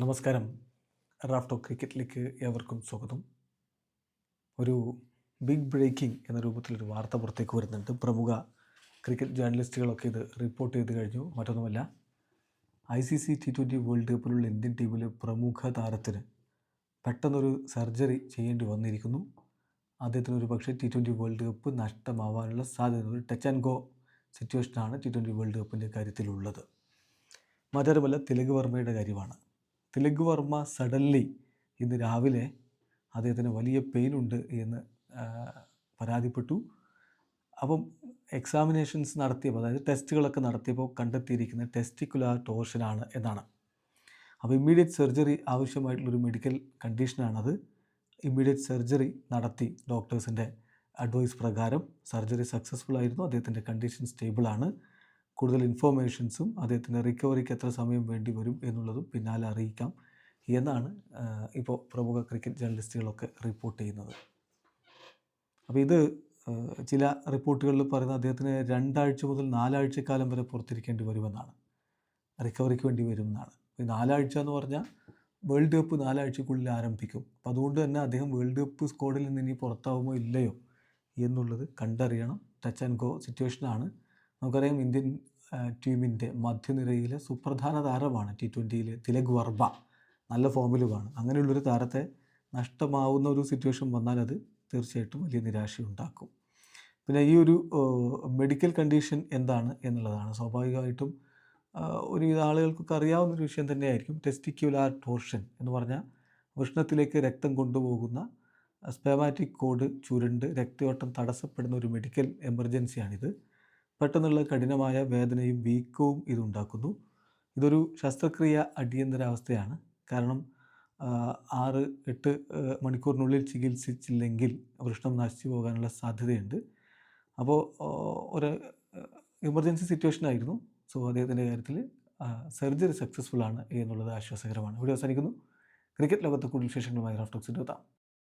നമസ്കാരം. റാഫ്റ്റോ ക്രിക്കറ്റിലേക്ക് ഏവർക്കും സ്വാഗതം. ഒരു ബിഗ് ബ്രേക്കിംഗ് എന്ന രൂപത്തിലൊരു വാർത്ത പുറത്തേക്ക് വരുന്നുണ്ട്. പ്രമുഖ ക്രിക്കറ്റ് ജേർണലിസ്റ്റുകളൊക്കെ ഇത് റിപ്പോർട്ട് ചെയ്ത് കഴിഞ്ഞു. മറ്റൊന്നുമല്ല I C C T twenty world കപ്പിലുള്ള Indian ടീമിലെ പ്രമുഖ താരത്തിന് പെട്ടെന്നൊരു സർജറി ചെയ്യേണ്ടി വന്നിരിക്കുന്നു. അദ്ദേഹത്തിന് ഒരു പക്ഷേ ടി ട്വന്റി വേൾഡ് കപ്പ് നഷ്ടമാവാനുള്ള സാധ്യത ഒരു ടച്ച് ആൻഡ് ഗോ സിറ്റുവേഷനാണ് ടി ട്വന്റി വേൾഡ് കപ്പിന്റെ കാര്യത്തിലുള്ളത്. മറ്റൊരുമല്ല തിലക് വർമ്മയുടെ കാര്യമാണ്. തിലക് വർമ്മ സഡൻലി ഇന്ന് രാവിലെ അദ്ദേഹത്തിന് വലിയ പെയിൻ ഉണ്ട് എന്ന് പരാതിപ്പെട്ടു. അപ്പം എക്സാമിനേഷൻസ് നടത്തിയപ്പോൾ അതായത് ടെസ്റ്റുകളൊക്കെ നടത്തിയപ്പോൾ കണ്ടെത്തിയിരിക്കുന്ന ടെസ്റ്റിക്കുലാർ ടോർഷനാണ് എന്നാണ്. അപ്പോൾ ഇമ്മീഡിയറ്റ് സർജറി ആവശ്യമായിട്ടുള്ളൊരു മെഡിക്കൽ കണ്ടീഷനാണത്. ഇമ്മീഡിയറ്റ് സർജറി നടത്തി ഡോക്ടേഴ്സിന്റെ അഡ്വൈസ് പ്രകാരം സർജറി സക്സസ്ഫുൾ ആയിരുന്നു. അദ്ദേഹത്തിന്റെ കണ്ടീഷൻ സ്റ്റേബിളാണ്. കൂടുതൽ ഇൻഫോർമേഷൻസും അദ്ദേഹത്തിന്റെ റിക്കവറിക്ക് എത്ര സമയം വേണ്ടി വരും എന്നുള്ളതും പിന്നാലെ അറിയിക്കാം. എന്നാണ് ഇപ്പോൾ പ്രമുഖ ക്രിക്കറ്റ് ജേർണലിസ്റ്റുകളൊക്കെ റിപ്പോർട്ട് ചെയ്യുന്നത്. അപ്പോൾ ഇത് ചില റിപ്പോർട്ടുകളിൽ പറയുന്ന അദ്ദേഹത്തിന് രണ്ടാഴ്ച മുതൽ നാലാഴ്ചക്കാലം വരെ പുറത്തിരിക്കേണ്ടി വരുമെന്നാണ്. റിക്കവറിക്ക് വേണ്ടി വരുമെന്നാണ്. ഈ നാലാഴ്ച എന്ന് പറഞ്ഞാൽ വേൾഡ് കപ്പ് നാലാഴ്ചക്കുള്ളിൽ ആരംഭിക്കും. അപ്പോൾ അതുകൊണ്ട് തന്നെ അദ്ദേഹം വേൾഡ് കപ്പ് സ്ക്വാഡിൽ നിന്ന് ഇനി പുറത്താവുമോ ഇല്ലയോ എന്നുള്ളത് കണ്ടറിയണം. ടച്ച് ആൻഡ് ഗോ സിറ്റുവേഷനാണ്. നമുക്കറിയാം ഇന്ത്യൻ ടീമിന്റെ മധ്യനിരയിലെ സുപ്രധാന താരമാണ് ടി ട്വന്റിയിലെ തിലക് വർമ്മ. നല്ല ഫോമിലുമാണ്. അങ്ങനെയുള്ളൊരു താരത്തെ നഷ്ടമാവുന്ന ഒരു സിറ്റുവേഷൻ വന്നാൽ അത് തീർച്ചയായിട്ടും വലിയ നിരാശയുണ്ടാക്കും. പിന്നെ ഈ ഒരു മെഡിക്കൽ കണ്ടീഷൻ എന്താണ് എന്നുള്ളതാണ്. സ്വാഭാവികമായിട്ടും ഒരു ആളുകൾക്കൊക്കെ അറിയാവുന്ന ഒരു വിഷയം തന്നെയായിരിക്കും. ടെസ്റ്റിക്യുലാർ ടോർഷൻ എന്ന് പറഞ്ഞാൽ ഉഷ്ണത്തിലേക്ക് രക്തം കൊണ്ടുപോകുന്ന സ്പെമാറ്റിക് കോഡ് ചുരുണ്ട് രക്തയോട്ടം തടസ്സപ്പെടുന്ന ഒരു മെഡിക്കൽ എമർജൻസിയാണിത്. പെട്ടെന്നുള്ള കഠിനമായ വേദനയും വീക്കവും ഇതുണ്ടാക്കുന്നു ഇതൊരു ശസ്ത്രക്രിയ അടിയന്തരാവസ്ഥയാണ്. കാരണം ആറ് എട്ട് മണിക്കൂറിനുള്ളിൽ ചികിത്സിച്ചില്ലെങ്കിൽ വൃഷ്ണം നശിച്ചു പോകാനുള്ള സാധ്യതയുണ്ട്. അപ്പോൾ ഒരു എമർജൻസി സിറ്റുവേഷൻ ആയിരുന്നു. സോ അദ്ദേഹത്തിന്റെ കാര്യത്തിൽ സർജറി സക്സസ്ഫുൾ ആണ് എന്നുള്ളത് ആശ്വാസകരമാണ്. ഇവിടെ അവസാനിക്കുന്നു. ക്രിക്കറ്റ് ലോകത്തെ കൂടുതൽ വിശേഷങ്ങളുമായി റാഫ്റ്റോക്സിന്റെ എത്താം.